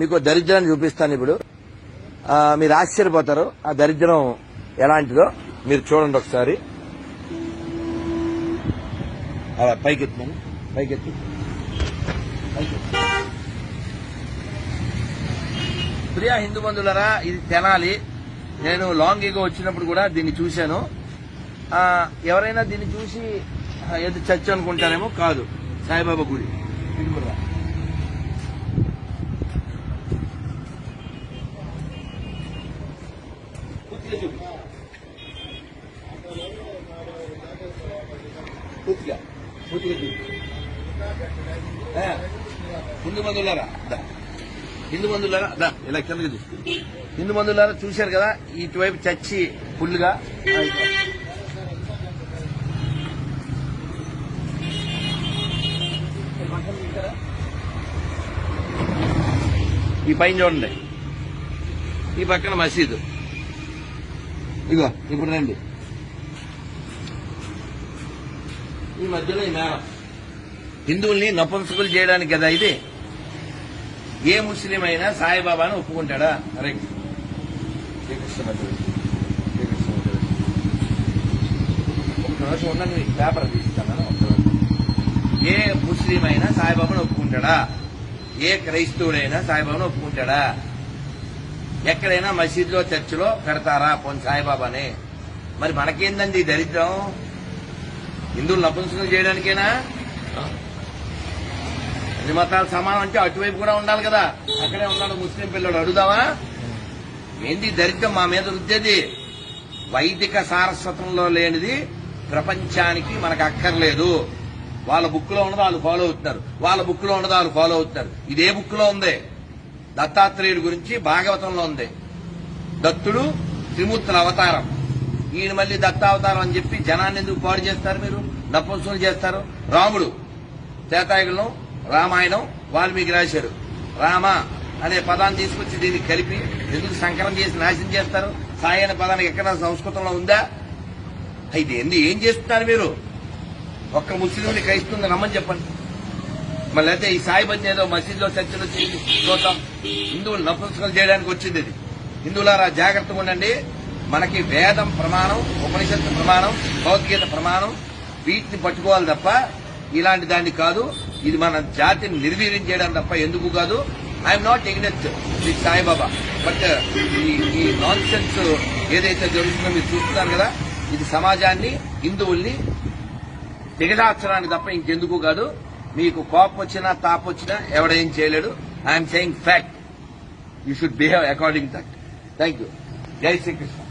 మీకు దరిద్రాన్ని చూపిస్తాను ఇప్పుడు. మీరు ఆశ్చర్యపోతారు. ఆ దరిద్రం ఎలాంటిదో మీరు చూడండి ఒకసారి. అలా పైకెత్తున్నాను పైకెత్తు. ప్రియా హిందూ బంధువులరా ఇది తెనాలి. నేను లాంగ్ ఎగో వచ్చినప్పుడు కూడా దీన్ని చూశాను. ఎవరైనా దీన్ని చూసి ఏదో చర్చ్ అనుకుంటారేమో కాదు. సాయిబాబా గుడి ఇది కూడా రా. పూర్తిగా చూపి. పూర్తిగా పూర్తిగా చూపి. ఆ, హిందూ బంధువులారా దా. హిందూ బంధువులారా దా ఇలా కిందకి చూసి హిందూ బంధువులారా చూశారు కదా ఇటువైపు చచ్చి ఫుల్గా ఈ పైన చూడండి ఈ పక్కన మసీదు ఇగో ఇప్పుడు రండి. ఈ మధ్యలో ఈ మేళం హిందువుల్ని నపుంసకులు చేయడానికి కదా ఇది? ఏ ముస్లిం అయినా సాయిబాబాను ఒప్పుకుంటాడా? నిమిషం ఉండండి మీకు పేపర్ నిమిషం. ఏ ముస్లిం అయినా సాయిబాబాను ఒప్పుకుంటాడా? ఏ క్రైస్తవుడైనా సాయిబాబాను ఒప్పుకుంటాడా? ఎక్కడైనా మసీదులో చర్చిలో పెడతారా? పోన్ సాయిబాబాని. మరి మనకేందండి ఈ దరిద్రం? హిందువులు నపుంసకం చేయడానికేనా? అన్ని మతాలు సమానం అంటే అటువైపు కూడా ఉండాలి కదా. అక్కడే ఉన్నాడు ముస్లిం పిల్లడు. అడుగుదావా ఏంది దరిద్రం మా మీద రుద్దేది? వైదిక సారస్వతంలో లేనిది ప్రపంచానికి మనకు అక్కర్లేదు. వాళ్ళ బుక్లో వాళ్ళు ఫాలో అవుతున్నారు. వాళ్ళ బుక్లో ఉన్నది వాళ్ళు ఫాలో అవుతున్నారు. ఇదే బుక్లో ఉంది. దత్తాత్రేయుడి గురించి భాగవతంలో ఉంది. దత్తుడు త్రిమూర్తుల అవతారం. ఈయన మళ్ళీ దత్తావతారం అని చెప్పి జనాన్ని ఎందుకు పాడు చేస్తారు మీరు? నపుంసకులు చేస్తారు. రాముడు త్రేతాయుగంలో రామాయణం వాల్మీకి రాశారు రామ అనే పదాన్ని తీసుకొచ్చి దీన్ని కలిపి ఎందుకు సంకలనం చేసి నాశనం చేస్తారు? సాయి అనే పదానికి ఎక్కడ సంస్కృతంలో ఉందా? అయితే ఏంది? ఏం చేస్తున్నారు మీరు? ఒక్క ముస్లింని క్రైస్తవుని రమ్మని చెప్పండి. మళ్ళీ అయితే ఈ సాయిబంద్ ఏదో మసీదులో చర్చలు చేసి చూద్దాం హిందువులు నపుంసకలు చేయడానికి వచ్చింది ఇది. హిందువులారా జాగ్రత్తగా ఉండండి. మనకి వేదం ప్రమాణం ఉపనిషత్తు ప్రమాణం భగవద్గీత ప్రమాణం వీటిని పట్టుకోవాలి తప్ప ఇలాంటి దాన్ని కాదు. ఇది మన జాతిని నిర్వీర్యం చేయడం తప్ప ఎందుకు కాదు. I'm not against the Sai Baba. But ఈ ఈ నాన్ సెన్స్ ఏదైతే జరుగుతుందో మీరు చూస్తున్నారు కదా ఇది సమాజాన్ని హిందువుల్ని దిగదార్చడానికి తప్ప ఇంకెందుకు కాదు. మీకు కోపం వచ్చినా తాపం వచ్చినా ఎవడేం చేయలేడు I'm saying fact you should behave according that thank you జై శ్రీకృష్ణ